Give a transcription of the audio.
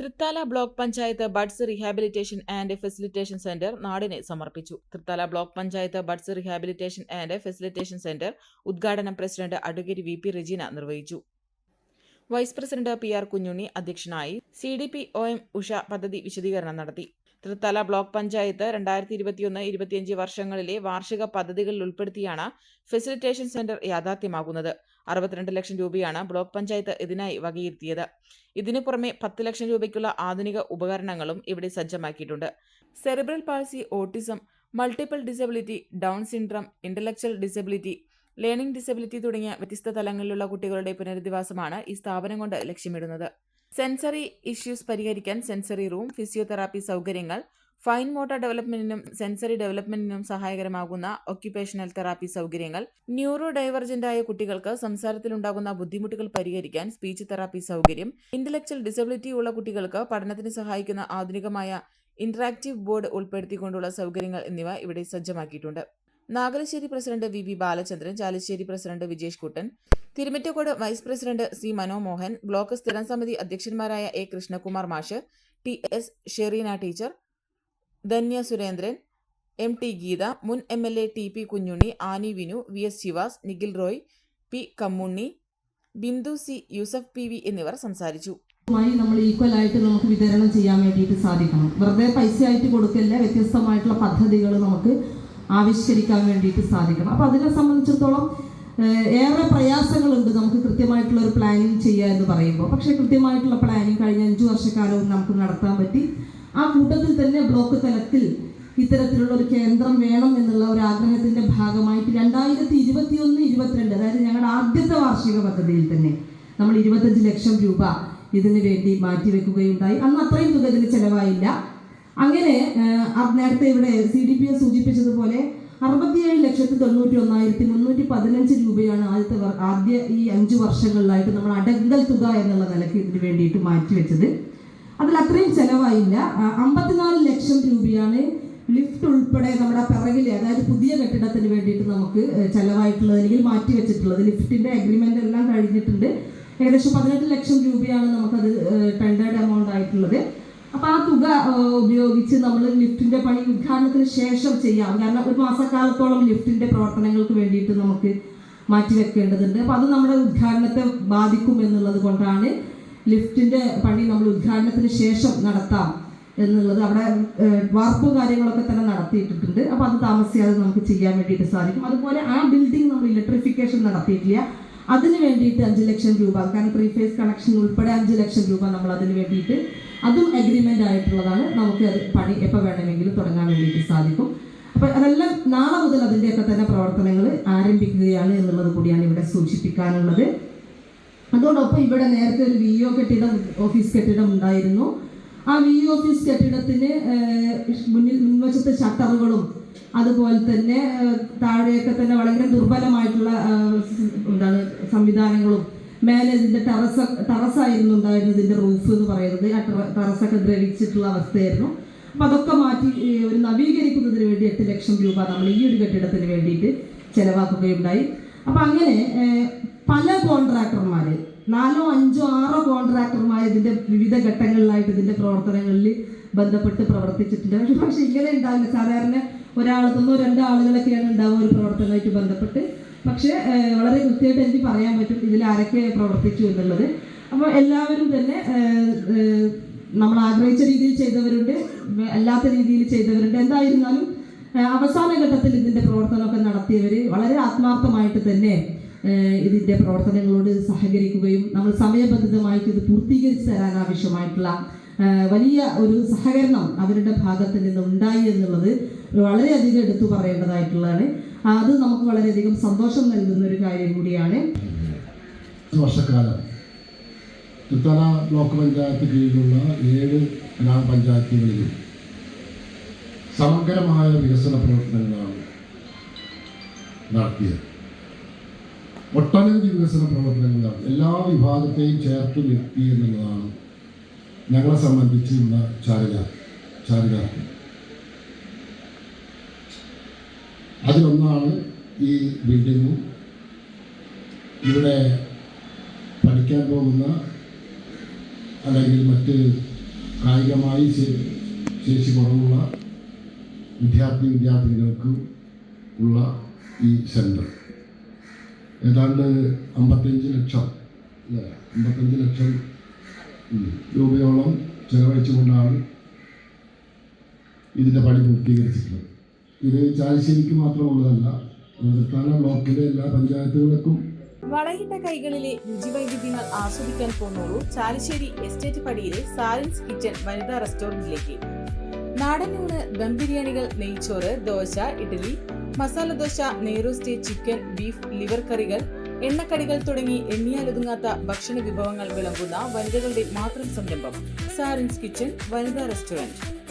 Thrithala block panchayat buds rehabilitation and facilitation centre നാടിനെ സമർപ്പിച്ചു. Thrithala block panchayat buds rehabilitation and facilitation centre ഉദ്ഘാടനം president advocate V P Regina നിർവഹിച്ചു. Vice president P R Kunjunni അധ്യക്ഷനായി C D P O M Usha പദ്ധതി വിശദീകരണം നടത്തി. Thrithala block panchayat രണ്ടായിരത്തി ഇരുപത്തിയൊന്ന് ഇരുപത്തിയഞ്ച് വർഷങ്ങളിലെ വാർഷിക പദ്ധതികളിൽ ഉൾപ്പെടുത്തിയാണ് ഫെസിലിറ്റേഷൻ സെന്റർ യാഥാർത്ഥ്യമാകുന്നത്. അറുപത്തിരണ്ട് ലക്ഷം രൂപയാണ് ബ്ലോക്ക് പഞ്ചായത്ത് ഇതിനായി വകയിരുത്തിയത്. ഇതിനു പുറമെ പത്ത് ലക്ഷം രൂപയ്ക്കുള്ള ആധുനിക ഉപകരണങ്ങളും ഇവിടെ സജ്ജമാക്കിയിട്ടുണ്ട്. Cerebral palsy autism multiple disability down syndrome intellectual disability learning disability തുടങ്ങിയ വ്യത്യസ്ത തലങ്ങളിലുള്ള കുട്ടികളുടെ പുനരധിവാസമാണ് ഈ സ്ഥാപനം കൊണ്ട് ലക്ഷ്യമിടുന്നത്. സെൻസറി ഇഷ്യൂസ് പരിഹരിക്കാൻ സെൻസറി റൂം ഫിസിയോതെറാപ്പി സൗകര്യങ്ങൾ ഫൈൻ മോട്ടോർ ഡെവലപ്മെന്റിനും സെൻസറി ഡെവലപ്മെന്റിനും സഹായകരമാകുന്ന ഒക്യുപേഷണൽ തെറാപ്പി സൗകര്യങ്ങൾ ന്യൂറോ ഡൈവർജന്റായ കുട്ടികൾക്ക് സംസാരത്തിലുണ്ടാകുന്ന ബുദ്ധിമുട്ടുകൾ പരിഹരിക്കാൻ സ്പീച്ച് തെറാപ്പി സൗകര്യം ഇന്റലക്ച്വൽ ഡിസബിലിറ്റി ഉള്ള കുട്ടികൾക്ക് പഠനത്തിന് സഹായിക്കുന്ന ആധുനികമായ ഇന്ററാക്റ്റീവ് ബോർഡ് ഉൾപ്പെടുത്തിക്കൊണ്ടുള്ള സൗകര്യങ്ങൾ എന്നിവ ഇവിടെ സജ്ജമാക്കിയിട്ടുണ്ട്. Nagalassery president V V Balachandran Chalissery president Vijesh Kuttan Thirumittacode vice president C Manomohan block സ്ഥിരം സമിതി അധ്യക്ഷന്മാരായ എ കൃഷ്ണകുമാർ മാഷ് T S Shareena teacher Dhanya Surendran M T Geetha മുൻ M L A T P Kunjunni Ani Vinu V S Sivas Nikhil Roy P Kammunni Bindu C Yusuf P V എന്നിവർ സംസാരിച്ചു. നമ്മൾ equal ആയിട്ട് നമുക്ക് വിതരണം ചെയ്യാൻ വേണ്ടിയിട്ട് സാധിക്കണം. വെറുതെ പൈസ ആയിട്ട് കൊടുക്കല്ല വ്യത്യസ്തമായിട്ടുള്ള പദ്ധതികൾ നമുക്ക് ആവിഷ്കരിക്കാൻ വേണ്ടിയിട്ട് സാധിക്കണം. അപ്പോൾ അതിനെ സംബന്ധിച്ചിടത്തോളം ഏറെ പ്രയാസങ്ങളുണ്ട് നമുക്ക് കൃത്യമായിട്ടുള്ള ഒരു പ്ലാനിങ് ചെയ്യുക എന്ന് പറയുമ്പോൾ. പക്ഷേ കൃത്യമായിട്ടുള്ള പ്ലാനിങ് കഴിഞ്ഞ അഞ്ചു വർഷക്കാലവും നമുക്ക് നടത്താൻ പറ്റി. ആ കൂട്ടത്തിൽ തന്നെ ബ്ലോക്ക് തലത്തിൽ ഇത്തരത്തിലുള്ള ഒരു കേന്ദ്രം വേണം എന്നുള്ള ഒരു ആഗ്രഹത്തിന്റെ ഭാഗമായിട്ട് രണ്ടായിരത്തി ഇരുപത്തി ഒന്ന് ഇരുപത്തിരണ്ട് അതായത് ഞങ്ങളുടെ ആദ്യത്തെ വാർഷിക പദ്ധതിയിൽ തന്നെ നമ്മൾ ഇരുപത്തഞ്ച് ലക്ഷം രൂപ ഇതിനു വേണ്ടി മാറ്റിവെക്കുകയുണ്ടായി. അന്ന് അത്രയും തുക ഇതിന് ചെലവായില്ല. അങ്ങനെ നേരത്തെ ഇവിടെ സി ഡി പി എസ് സൂചിപ്പിച്ചതുപോലെ അറുപത്തിയേഴ് ലക്ഷത്തി തൊണ്ണൂറ്റി ഒന്നായിരത്തി മുന്നൂറ്റി പതിനഞ്ച് രൂപയാണ് ആദ്യത്തെ ആദ്യ ഈ അഞ്ച് വർഷങ്ങളിലായിട്ട് നമ്മൾ അടങ്കൽ തുക എന്നുള്ള നിലയ്ക്ക് ഇതിന് വേണ്ടിയിട്ട് മാറ്റിവെച്ചത് അതിൽ അത്രയും ചെലവായില്ല. അമ്പത്തിനാല് ലക്ഷം രൂപയാണ് ലിഫ്റ്റ് ഉൾപ്പെടെ നമ്മുടെ പിറകിലെ അതായത് പുതിയ കെട്ടിടത്തിന് വേണ്ടിയിട്ട് നമുക്ക് ചെലവായിട്ടുള്ളത് അല്ലെങ്കിൽ മാറ്റി വെച്ചിട്ടുള്ളത്. ലിഫ്റ്റിന്റെ അഗ്രിമെന്റ് എല്ലാം കഴിഞ്ഞിട്ടുണ്ട്. ഏകദേശം പതിനെട്ട് ലക്ഷം രൂപയാണ് നമുക്കത് ടെൻഡേർഡ് എമൗണ്ട് ആയിട്ടുള്ളത്. അപ്പൊ ആ തുക ഉപയോഗിച്ച് നമ്മൾ ലിഫ്റ്റിന്റെ പണി ഉദ്ഘാടനത്തിന് ശേഷം ചെയ്യാം. കാരണം ഒരു മാസക്കാലത്തോളം ലിഫ്റ്റിന്റെ പ്രവർത്തനങ്ങൾക്ക് വേണ്ടിയിട്ട് നമുക്ക് മാറ്റിവെക്കേണ്ടതുണ്ട് അപ്പൊ അത് നമ്മുടെ ഉദ്ഘാടനത്തെ ബാധിക്കും എന്നുള്ളത് കൊണ്ടാണ് ലിഫ്റ്റിന്റെ പണി നമ്മൾ ഉദ്ഘാടനത്തിന് ശേഷം നടത്താം എന്നുള്ളത് അവിടെ വർപ്പ് വാർപ്പ് കാര്യങ്ങളൊക്കെ തന്നെ നടത്തിയിട്ടുണ്ട്. അപ്പോൾ അത് താമസിയാതെ നമുക്ക് ചെയ്യാൻ വേണ്ടിയിട്ട് സാധിക്കും. അതുപോലെ ആ ബിൽഡിംഗ് നമ്മൾ ഇലക്ട്രിഫിക്കേഷൻ നടത്തിയിട്ടില്ല. അതിന് വേണ്ടിയിട്ട് അഞ്ച് ലക്ഷം രൂപ കാരണം പ്രീഫേസ് കണക്ഷൻ ഉൾപ്പെടെ അഞ്ച് ലക്ഷം രൂപ നമ്മൾ അതിന് വേണ്ടിയിട്ട് അതും അഗ്രിമെന്റ് ആയിട്ടുള്ളതാണ്. നമുക്ക് അത് പണി എപ്പോൾ വേണമെങ്കിലും തുടങ്ങാൻ വേണ്ടിയിട്ട് സാധിക്കും. അപ്പോൾ അതെല്ലാം നാളെ മുതൽ അതിന്റെയൊക്കെ തന്നെ പ്രവർത്തനങ്ങൾ ആരംഭിക്കുകയാണ് എന്നുള്ളത് കൂടിയാണ് ഇവിടെ സൂചിപ്പിക്കാനുള്ളത്. അതോടൊപ്പം ഇവിടെ നേരത്തെ ഒരു വി ഒ കെട്ടിടം ഓഫീസ് കെട്ടിടം ഉണ്ടായിരുന്നു. ആ വി ഓഫീസ് കെട്ടിടത്തിന് മുന്നിൽ മുൻവശത്തെ ഷട്ടറുകളും അതുപോലെ തന്നെ താഴെയൊക്കെ തന്നെ വളരെ ദുർബലമായിട്ടുള്ള എന്താണ് സംവിധാനങ്ങളും മേലെ ഇതിന്റെ ടെറസ് ടെറസായിരുന്നു ഉണ്ടായിരുന്നത് ഇതിന്റെ റൂഫ് എന്ന് പറയുന്നത്. ആ ടെറ- ടെറസൊക്കെ ദ്രവിച്ചിട്ടുള്ള അവസ്ഥയായിരുന്നു. അപ്പൊ അതൊക്കെ മാറ്റി ഒരു നവീകരിക്കുന്നതിന് വേണ്ടി എട്ട് ലക്ഷം രൂപ നമ്മൾ ഈ ഒരു കെട്ടിടത്തിന് വേണ്ടിയിട്ട് ചെലവാക്കുകയുണ്ടായി അപ്പൊ അങ്ങനെ പല കോൺട്രാക്ടർമാര് നാലോ അഞ്ചോ ആറോ കോൺട്രാക്ടർമാർ ഇതിന്റെ വിവിധ ഘട്ടങ്ങളിലായിട്ട് ഇതിന്റെ പ്രവർത്തനങ്ങളിൽ ബന്ധപ്പെട്ട് പ്രവർത്തിച്ചിട്ടുണ്ട്. പക്ഷെ ഇങ്ങനെ ഉണ്ടാവില്ല. സാധാരണ ഒരാളിൽ രണ്ടോ ആളുകളൊക്കെയാണ് ഉണ്ടാവുക ഒരു പ്രവർത്തനമായിട്ട് ബന്ധപ്പെട്ട്. പക്ഷേ വളരെ കൃത്യമായിട്ട് എനിക്ക് പറയാൻ പറ്റും ഇതിൽ ആരൊക്കെ പ്രവർത്തിച്ചു എന്നുള്ളത്. അപ്പോൾ എല്ലാവരും തന്നെ നമ്മൾ ആഗ്രഹിച്ച രീതിയിൽ ചെയ്തവരുണ്ട് അല്ലാത്ത രീതിയിൽ ചെയ്തവരുണ്ട്. എന്തായിരുന്നാലും അവസാന ഘട്ടത്തിൽ ഇതിന്റെ പ്രവർത്തനമൊക്കെ നടത്തിയവർ വളരെ ആത്മാർത്ഥമായിട്ട് തന്നെ ഇതിന്റെ പ്രവർത്തനങ്ങളോട് സഹകരിക്കുകയും നമ്മൾ സമയബന്ധിതമായിട്ട് ഇത് പൂർത്തീകരിച്ച് തരാൻ ആവശ്യമായിട്ടുള്ള വലിയ ഒരു സഹകരണം അവരുടെ ഭാഗത്ത് നിന്ന് ഉണ്ടായി എന്നുള്ളത് വളരെയധികം എടുത്തു പറയേണ്ടതായിട്ടുള്ളതാണ്. അത് നമുക്ക് വളരെയധികം സന്തോഷം നൽകുന്ന ഒരു കാര്യം കൂടിയാണ്. വർഷക്കാലം തൃത്തല ബ്ലോക്ക് പഞ്ചായത്ത് കീഴിലുള്ള ഏഴ് ഗ്രാമപഞ്ചായത്തുകളിലും സമഗ്രമായ വികസന പ്രവർത്തനങ്ങളാണ് നടത്തിയത്. ഒട്ടനവധി വികസന പ്രവർത്തനങ്ങളാണ്. എല്ലാ വിഭാഗത്തെയും ചേർത്ത് നിർത്തി എന്നുള്ളതാണ് ഞങ്ങളെ സംബന്ധിച്ച് ഇന്ന് ചാരുക. അതിലൊന്നാണ് ഈ ബിൽഡിങ്ങും. ഇവിടെ പഠിക്കാൻ പോകുന്ന അല്ലെങ്കിൽ മറ്റ് കായികമായി ശേഷി കുറവുള്ള വിദ്യാർത്ഥി വിദ്യാർത്ഥിനികൾക്ക് ഉള്ള ഈ സെന്റർ ഏതാണ്ട് അമ്പത്തഞ്ച് ലക്ഷം അല്ലേ? അമ്പത്തഞ്ച് ലക്ഷം രൂപയോളം ചെലവഴിച്ചുകൊണ്ടാണ് ഇതിന്റെ പണി പൂർത്തീകരിച്ചിട്ടുള്ളത്. ഇത് ചാലിശ്ശേരിക്ക് മാത്രമുള്ളതല്ല തൃത്താല ബ്ലോക്കിലെ എല്ലാ പഞ്ചായത്തുകൾക്കും വളയിട്ട കൈകളിലെ രുചിവൈവിധ്യങ്ങൾ ആസ്വദിക്കാൻ പോന്നോളൂ ചാലിശ്ശേരി എസ്റ്റേറ്റ് പടിയിലെ സാലൻസ് കിച്ചൺ വനിതാ റെസ്റ്റോറന്റിലേക്ക് നാടൻ ഊണ് ദം ബിരിയാണികൾ നെയ്ച്ചോറ് ദോശ ഇഡ്ഡലി മസാല ദോശ നെയ്റോസ്റ്റേ ചിക്കൻ ബീഫ് ലിവർ കറികൾ എണ്ണക്കടികൾ തുടങ്ങി എണ്ണിയാലൊതുങ്ങാത്ത ഭക്ഷണ വിഭവങ്ങൾ വിളമ്പുന്ന വനിതകളുടെ മാത്രം സംരംഭം സാറിൻസ് കിച്ചൺ വനിതാ റെസ്റ്റോറന്റ്.